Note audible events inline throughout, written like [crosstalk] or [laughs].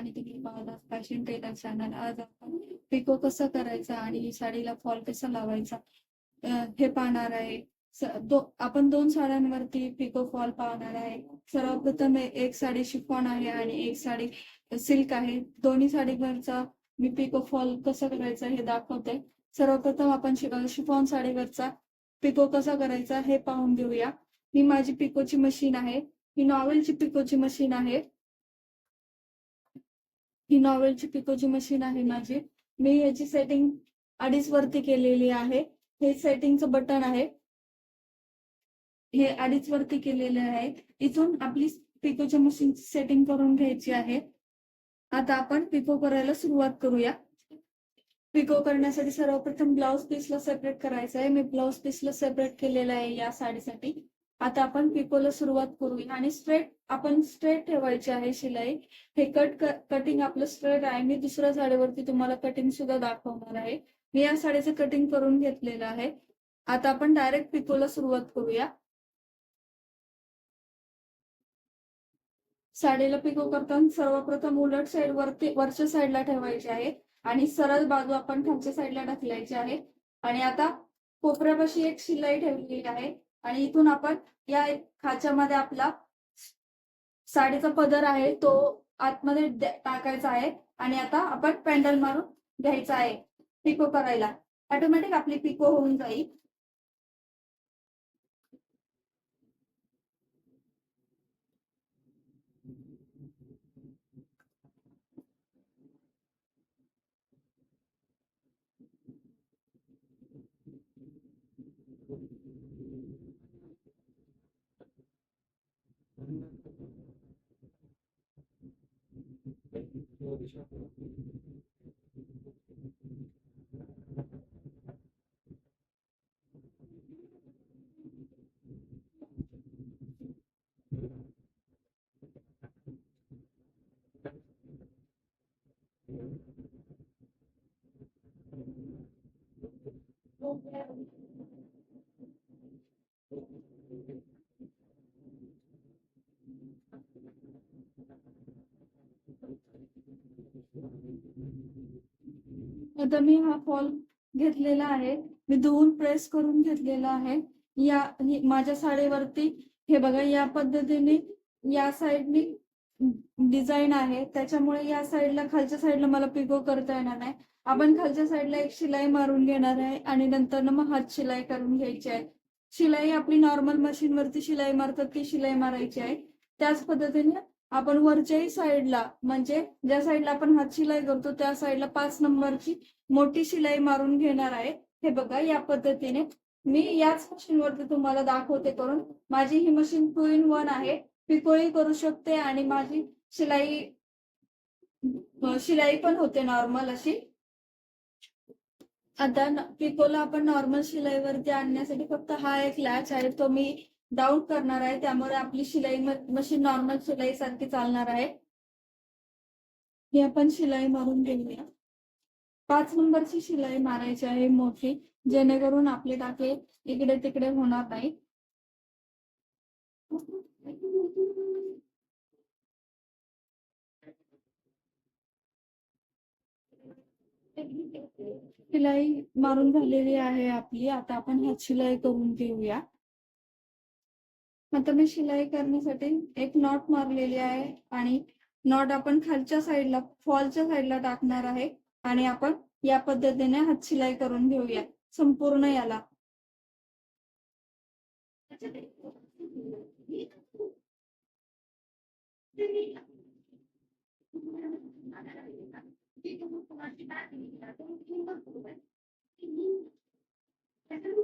आणि तुम्ही पाहता फॅशन टेलर चॅनल आज आपण पिको कसं करायचं आणि साडीला फॉल कसा लावायचा हे पाहणार आहे. दो आपण दोन साड्यांवरती पिको फॉल पाहणार आहे. सर्वप्रथम एक साडी शिफॉन आहे आणि एक साडी सिल्क आहे. दोन्ही साडीवरचा मी पिको फॉल कसं करायचं हे दाखवते. सर्वप्रथम आपण शिफॉन साडीवरचा पिको कसा करायचा हे पाहून घेऊया. ही माझी पिकोची मशीन आहे. ही नॉवेलची पिकोची मशीन आहे. ही नॉवेलची पिकोची मशीन आहे माझी मी याची सेटिंग अडीच वरती केलेली आहे. हे सेटिंगचं बटन आहे. हे अडीच वरती केलेले आहे. इथून आपली पिकोच्या मशीन सेटिंग करून घ्यायची आहे. आता आपण पिको करायला सुरुवात करूया. पिको करण्यासाठी सर्वप्रथम ब्लाउज पीसला सेपरेट करायचं आहे. मी ब्लाउज पीसला सेपरेट केलेलं आहे या साडीसाठी. आता आपण पिकोला सुरुवात करूया. आणि स्ट्रेट आपण स्ट्रेट ठेवायची आहे शिलाई. हे कट कटिंग आपलं स्ट्रेट आहे. मी दुसऱ्या साडीवरती तुम्हाला कटिंग सुद्धा दाखवणार आहे. मी या साडीचं कटिंग करून घेतलेलं आहे. आता आपण डायरेक्ट पिकोला सुरुवात करूया. साडीला पिको करताना सर्वप्रथम उलट साईड वरती वरच्या साईडला ठेवायची आहे. आणि सरळ बाजू आपण खालच्या साईडला ढकलायची आहे. आणि आता कोपऱ्यापाशी एक शिलाई ठेवलेली आहे. आणि इथून आपण या खाच्यामध्ये आपला साडीचा पदर आहे तो आतमध्ये टाकायचा आहे आणि आता आपण पॅन्डल मारून घ्यायचा आहे. पिको करायला. ऑटोमॅटिक आपली पिको होऊन जाईल. future. आता मी हा फॉल घेतलेला आहे. मी धुवून प्रेस करून घेतलेला आहे. या माझ्या साडीवरती हे बघा या पद्धतीने या साईडने डिझाईन आहे. त्याच्यामुळे या साईडला खालच्या साईडला मला पिको करता येणार नाही. आपण खालच्या साईडला एक शिलाई मारून घेणार आहे आणि नंतर ना मग हात शिलाई करून घ्यायची आहे. शिलाई आपली नॉर्मल मशीनवरती शिलाई मारतात ती शिलाई मारायची आहे. त्याच पद्धतीने आपण वरच्याही साईडला म्हणजे ज्या साईडला आपण हात शिलाई करतो त्या साईडला पाच नंबरची मोठी शिलाई मारून घेणार आहे. हे बघा या पद्धतीने मी याच मशीन वरती तुम्हाला दाखवते करून माझी ही मशीन टू इन वन आहे. पिकोही करू शकते आणि माझी शिलाई शिलाई पण होते नॉर्मल अशी. आता पिकोला आपण नॉर्मल शिलाईवरती आणण्यासाठी फक्त हा एक लॅच आहे तो मी डाऊन करणार आहे. त्यामुळे आपली शिलाई मशीन नॉर्मल शिलाई सारखी चालणार आहे. ही आपण शिलाई मारून घेऊया. पाच नंबरची शिलाई मारायची आहे मोठी जेणेकरून आपले टाके इकडे तिकडे होणार नाही. शिलाई मारून झालेली आहे आपली. आता आपण ह्या शिलाई करून घेऊया. आता मी शिलाई करण्यासाठी एक नॉट मारलेली आहे आणि नॉट आपण खालच्या साईडला फॉलच्या साईडला टाकणार आहे आणि आपण या पद्धतीने हात शिलाई करून घेऊया संपूर्ण याला.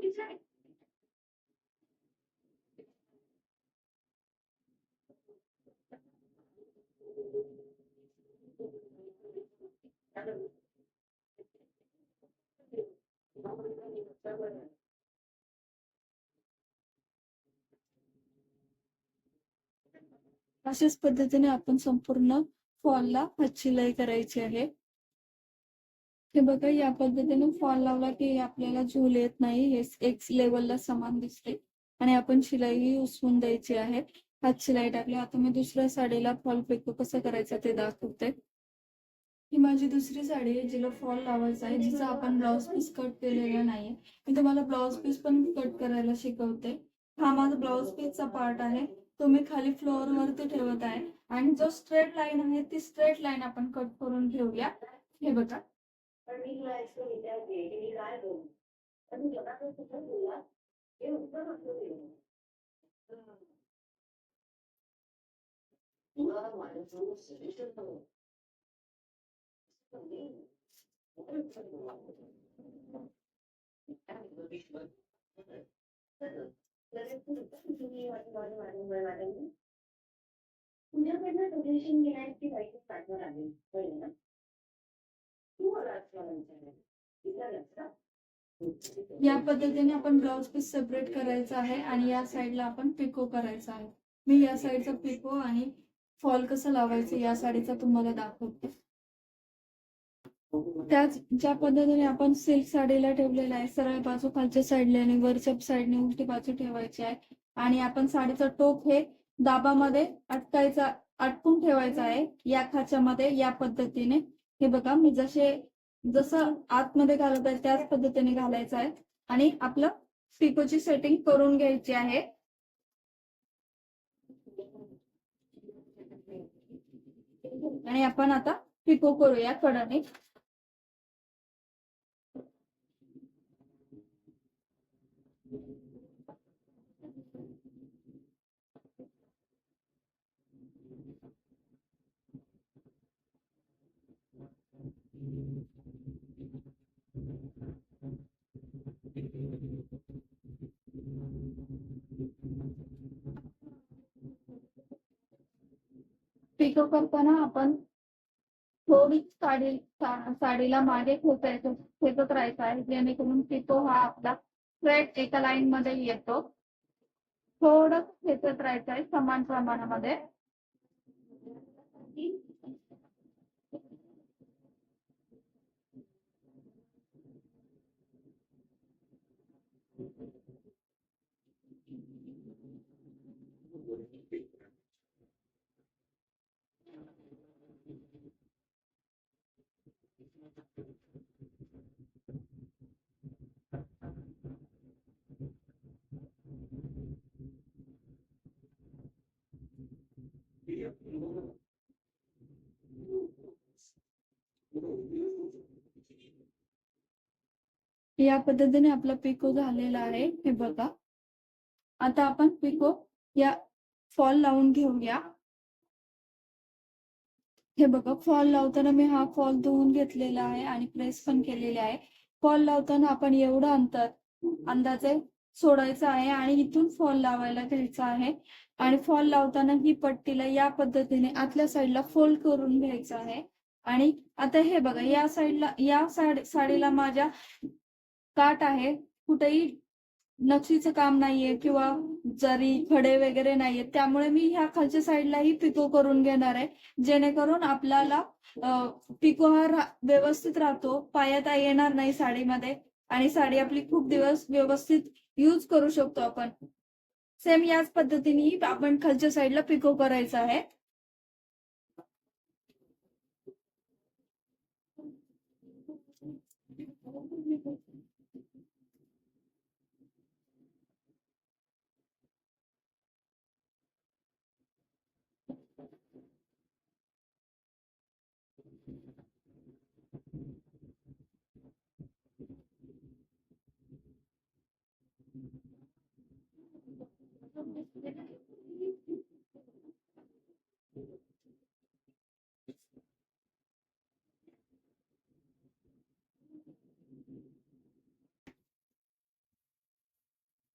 [laughs] अशाच पद्धतीने आपण संपूर्ण फॉलला हात शिलाई करायची आहे. हे बघा या पद्धतीने फॉल लावला की आपल्याला झूल येत नाही हे एक लेवलला समान दिसते आणि आपण शिलाई उसवून द्यायची आहे. हात शिलाई टाकली आता मी दुसऱ्या साडीला फॉल पिको कसं करायचं ते दाखवते. ही माझी दुसरी साडी आहे जिला फॉल लावायचा आहे जिचा आपण ब्लाऊज पीस कट केलेला नाहीये. मी तुम्हाला ब्लाऊज पीस पण कट करायला शिकवते. हा माझा ब्लाऊज पीसचा पार्ट आहे. तो मी खाली फ्लोअर वरती ठेवत आहे. आणि जो स्ट्रेट लाईन आहे ती स्ट्रेट लाईन आपण कट करून घेऊया. हे बघा. पण मी तुला की मी काय करू पण तुझ्याकडनं सजेशन घेण्याची वाईट पाठवण आली ना तू मला या पद्धतीने आपण ब्लाउज पीस सेपरेट करायचा आहे आणि या साईडला आपण पिको करायचा आहे. मी या साईडचा पिको आणि फॉल कसं लावायचं या साडीचा तुम्हाला दाखवते. त्याच ज्या पद्धतीने आपण सिल्क साडीला ठेवलेला आहे सरळ बाजू खालच्या साईडला आणि वरच्या साईडने उलटी बाजू ठेवायची आहे. आणि आपण साडीचं टोक हे दाबामध्ये अटकायचा अटकून ठेवायचं आहे या खाच्यामध्ये या पद्धतीने. हे बघा मी जसे जसं आतमध्ये घालत आहे त्याच पद्धतीने घालायचं आहे. आणि आपलं पिकोची सेटिंग करून घ्यायची आहे. आणि आपण आता पिको करूया कडाने पिको करताना आपण थोडी साडी साडीला मागे खेचायचं खेचत राहायचं आहे. जेणेकरून पिको हा आपला स्ट्रेट एका लाईन मध्ये येतो. थोडं खेचत राहायचं आहे समान प्रमाणामध्ये. या पद्धतीने आपला पिको झालेला आहे. हे बघा. आता आपण पिको या फॉल लावून घेऊया. हे बघा फॉल लावताना मी हा फॉल धुवून घेतलेला आहे आणि प्रेस पण केलेले आहे. फॉल लावताना आपण एवढं अंतर अंदाजे सोडायचं आहे आणि इथून फॉल लावायला घ्यायचा आहे. आणि फॉल लावताना ही पट्टीला या पद्धतीने आतल्या साईडला फोल्ड करून घ्यायचं आहे. आणि आता हे बघा या साईडला या साडी साडीला माझ्या काट आहे कुठेही नक्षीचं काम नाहीये किंवा जरी खडे वगैरे नाहीये त्यामुळे मी ह्या खालच्या साईडलाही पिको करून घेणार आहे. जेणेकरून आपल्याला पिको हा व्यवस्थित राहतो. पायात येणार नाही साडीमध्ये आणि साडी आपली खूप दिवस व्यवस्थित यूज करू शकतो आपण. सेम याच पद्धतीने आपण खालच्या साईडला पिको करायचं आहे.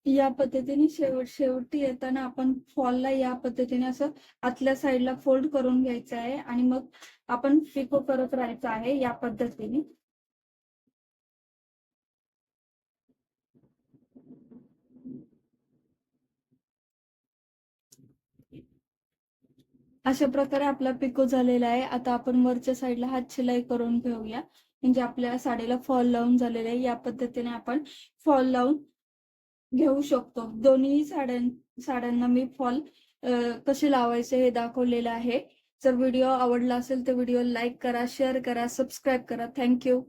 या पद्धतीने शेवट शेवटी येताना आपण फॉलला या पद्धतीने असं आतल्या साईडला फोल्ड करून घ्यायचं आहे आणि मग आपण पिको करत राहायचं आहे या पद्धतीने. अशा प्रकारे आपला पिको झालेला आहे. आता आपण वरच्या साईडला हात शिलाई करून घेऊया. म्हणजे आपल्या साडीला फॉल लावून झालेला आहे. या पद्धतीने आपण फॉल लावून घेऊ शकतो. दोन्ही साड्यां साड्यांना मी फॉल कसे लावायचे हे दाखवलेलं आहे. जर व्हिडिओ आवडला असेल तर व्हिडिओ लाईक करा शेअर करा सबस्क्राईब करा. Thank you